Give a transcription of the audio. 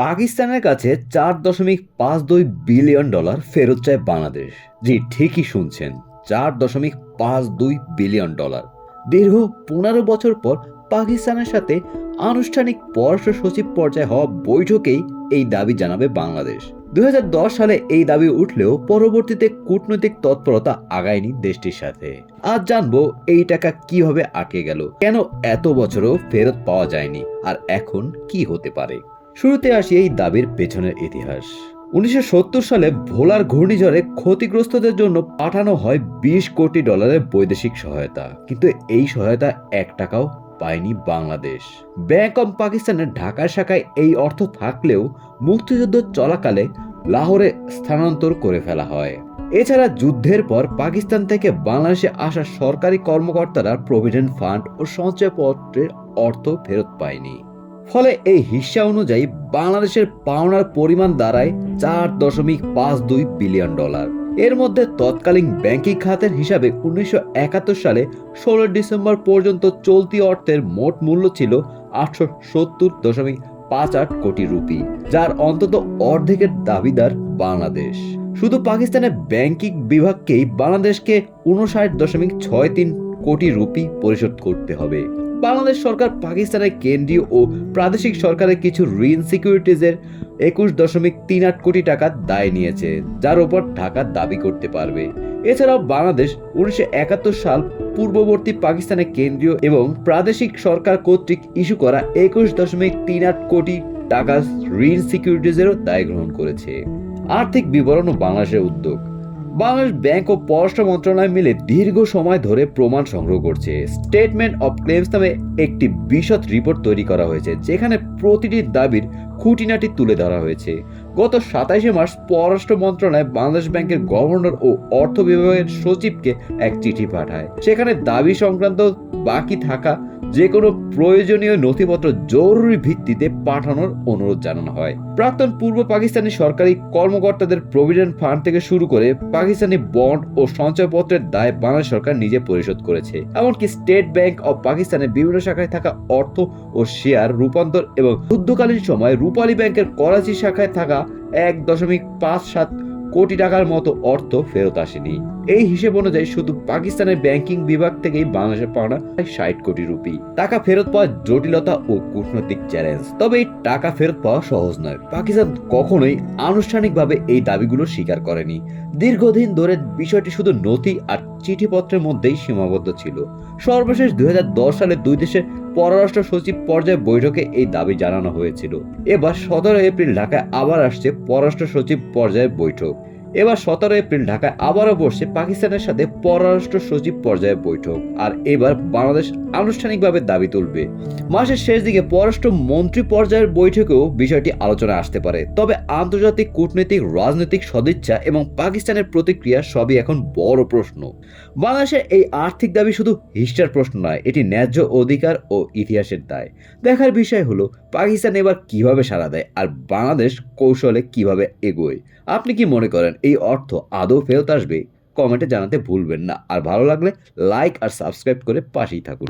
পাকিস্তানের কাছে চার দশমিক পাঁচ দুই বিলিয়ন ডলার ফেরত চায় বাংলাদেশ। জি, ঠিকই শুনছেন, চার দশমিক পাঁচ দুই বিলিয়ন ডলার। দীর্ঘ পনেরো বছর পর পাকিস্তানের সাথে আনুষ্ঠানিক পররাষ্ট্র সচিব পর্যায়ে হওয়া বৈঠকেই এই দাবি জানাবে বাংলাদেশ। দুই হাজার দশ সালে এই দাবি উঠলেও পরবর্তীতে কূটনৈতিক তৎপরতা আগায়নি দেশটির সাথে। আজ জানব এই টাকা কীভাবে আটকে গেল, কেন এত বছরও ফেরত পাওয়া যায়নি, আর এখন কি হতে পারে। শুরুতে আসি এই দাবির পেছনের ইতিহাস। উনিশশো সত্তর সালে ভোলার ঘূর্ণিঝড়ে ক্ষতিগ্রস্তদের জন্য পাঠানো হয় বিশ কোটি ডলারের বৈদেশিক সহায়তা। কিন্তু এই সহায়তা এক টাকাও পায়নি বাংলাদেশ। ব্যাংক অব পাকিস্তানের ঢাকা শাখায় এই অর্থ থাকলেও মুক্তিযুদ্ধ চলাকালে লাহোরে স্থানান্তর করে ফেলা হয়। এছাড়া যুদ্ধের পর পাকিস্তান থেকে বাংলাদেশে আসা সরকারি কর্মকর্তারা প্রভিডেন্ট ফান্ড ও সঞ্চয়পত্রের অর্থ ফেরত পায়নি। ফলে এই হিস্সা অনুযায়ী বাংলাদেশের পাওনার পরিমাণ দাঁড়ায় চার দশমিক পাঁচ দুই বিলিয়ন ডলার। এর মধ্যে তৎকালীন ব্যাংকিং খাতের হিসাবে উনিশশো একাত্তর সালে ষোলো ডিসেম্বর পর্যন্ত চলতি অর্থের মোট মূল্য ছিল আটশো সত্তর দশমিক পাঁচ আট কোটি রুপি, যার অন্তত অর্ধেকের দাবিদার বাংলাদেশ। শুধু পাকিস্তানের ব্যাংকিং বিভাগকেই বাংলাদেশকে উনষাট দশমিক ছয় তিন কোটি রুপি পরিশোধ করতে হবে। বাংলাদেশ সরকার পাকিস্তানের কেন্দ্রীয় ও প্রাদেশিক সরকারের কিছু ঋণ সিকিউরিটিজের একুশ দশমিক তিন আট কোটি টাকা দায় নিয়েছে, যার ওপর ঢাকা দাবি করতে পারবে। এছাড়াও বাংলাদেশ উনিশশো একাত্তর সাল পূর্ববর্তী পাকিস্তানের কেন্দ্রীয় এবং প্রাদেশিক সরকার কর্তৃক ইস্যু করা একুশ দশমিক তিন আট কোটি টাকা ঋণ সিকিউরিটিজেরও দায় গ্রহণ করেছে। আর্থিক বিবরণ ও বাংলাদেশের উদ্যোগ। বাংলাদেশ ব্যাংক ও পররাষ্ট্র মন্ত্রণালয় মিলে দীর্ঘ সময় ধরে প্রমাণ সংগ্রহ করছে। স্টেটমেন্ট অফ ক্লেমস নামে একটি বিশদ রিপোর্ট তৈরি করা হয়েছে, যেখানে প্রতিটি দাবির খুঁটিনাটি তুলে ধরা হয়েছে। গত সাতাইশে মার্চ পররাষ্ট্র মন্ত্রণালয় বাংলাদেশ ব্যাংকের গভর্নর ও অর্থ বিভাগের সচিবকে এক চিঠি পাঠায়। সেখানে দাবি সংক্রান্ত বাকি থাকা যে কোনো প্রয়োজনীয় নথিপত্র জরুরি ভিত্তিতে পাঠানোর অনুরোধ জানানো হয়। প্রাক্তন পূর্ব পাকিস্তানি সরকারি কর্মকর্তাদের প্রভিডেন্ট ফান্ড থেকে শুরু করে পাকিস্তানি বন্ড ও সঞ্চয়পত্রের দায় বাংলাদেশ সরকার নিজে পরিশোধ করেছে। এমনকি স্টেট ব্যাংক অব পাকিস্তানের বিভিন্ন শাখায় থাকা অর্থ ও শেয়ার রূপান্তর এবং যুদ্ধকালীন সময় রূপালী ব্যাংকের করাচি শাখায় থাকা এক দশমিক পাঁচ সাত কোটি টাকার মতো অর্থ ফেরত আসেনি। এই হিসেব অনুযায়ী শুধু পাকিস্তানের ব্যাংকিং বিভাগ থেকেই বাংলাদেশের পাওনা প্রায় ষাট কোটি রুপি। টাকা ফেরত পাওয়ার জটিলতা ও কূটনৈতিক চ্যালেঞ্জ তবে এই টাকা ফেরত পাওয়া সহজ নয়। পাকিস্তান কখনোই আনুষ্ঠানিকভাবে এই দাবিগুলো স্বীকার করেনি। দীর্ঘদিন ধরে বিষয়টি শুধু নথি আর চিঠিপত্রের মধ্যেই সীমাবদ্ধ ছিল। সর্বশেষ দুই হাজার দশ সালে দুই দেশের পররাষ্ট্র সচিব পর্যায়ে বৈঠকে এই দাবি জানানো হয়েছিল। এবার সতেরো এপ্রিল ঢাকায় আবার আসছে পররাষ্ট্র সচিব পর্যায়ে বৈঠক। এবার সতেরো এপ্রিল ঢাকায় আবারও বসছে পাকিস্তানের সাথে পররাষ্ট্র সচিব পর্যায়ে বৈঠক। আর এবার বাংলাদেশ আনুষ্ঠানিকভাবে দাবি তুলবে। মাসের শেষ দিকে পররাষ্ট্র মন্ত্রী পর্যায়ের বৈঠকেও বিষয়টি আলোচনা আসতে পারে। তবে আন্তর্জাতিক কূটনৈতিক, রাজনৈতিক সদিচ্ছা এবং পাকিস্তানের প্রতিক্রিয়া সবই এখন বড় প্রশ্ন। বাংলাদেশের এই আর্থিক দাবি শুধু হিস্টার প্রশ্ন নয়, এটি ন্যায্য অধিকার ও ইতিহাসের দায়। দেখার বিষয় হলো, পাকিস্তান এবার কীভাবে সাড়া দেয় আর বাংলাদেশ কৌশলে কীভাবে এগোয়? আপনি কি মনে করেন এই অর্থ আদৌ ফেরত আসবে কমেন্টে জানাতে ভুলবেন না। আর ভালো লাগলে লাইক আর সাবস্ক্রাইব করে পাশেই থাকুন।